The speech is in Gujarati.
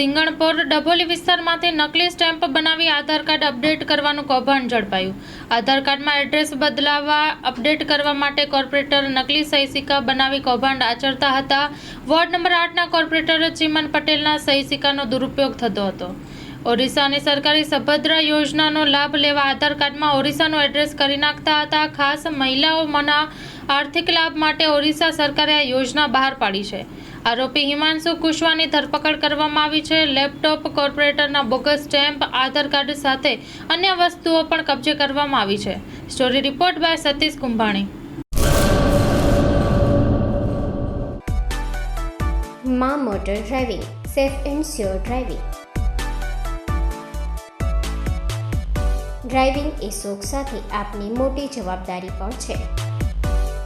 સિંગણપોર ડભોલી વિસ્તારમાંથી નકલી સ્ટેમ્પ બનાવી આધાર કાર્ડ અપડેટ કરવાનું કૌભાંડ ઝડપાયું. આધાર કાર્ડમાં એડ્રેસ બદલાવવા અપડેટ કરવા માટે કોર્પોરેટર નકલી સહી સિક્કા બનાવી કૌભાંડ આચરતા હતા. વોર્ડ નંબર આઠના કોર્પોરેટર ચિમન પટેલના સહી સિક્કાનો દુરુપયોગ થતો હતો. ઓરિસ્સાની સરકારી સભદ્રા યોજનાનો લાભ લેવા આધાર કાર્ડમાં ઓરિસ્સાનું એડ્રેસ કરી નાખતા હતા. ખાસ મહિલાઓમાંના આર્થિક લાભ માટે ઓરિસ્સા સરકારે આ યોજના બહાર પાડી છે. આરોપી હિમાંશુ કુશવાની ધરપકડ કરવામાં આવી છે. લેપટોપ, કોર્પોરેટરના બોગસ સ્ટેમ્પ, આધાર કાર્ડ સાથે અન્ય વસ્તુઓ પણ કબજે કરવામાં આવી છે. Story report by Satish Kumbhani. Maa motor driving, safe and sure driving. Driving એ શોખ સાથે આપની મોટી જવાબદારી પણ છે.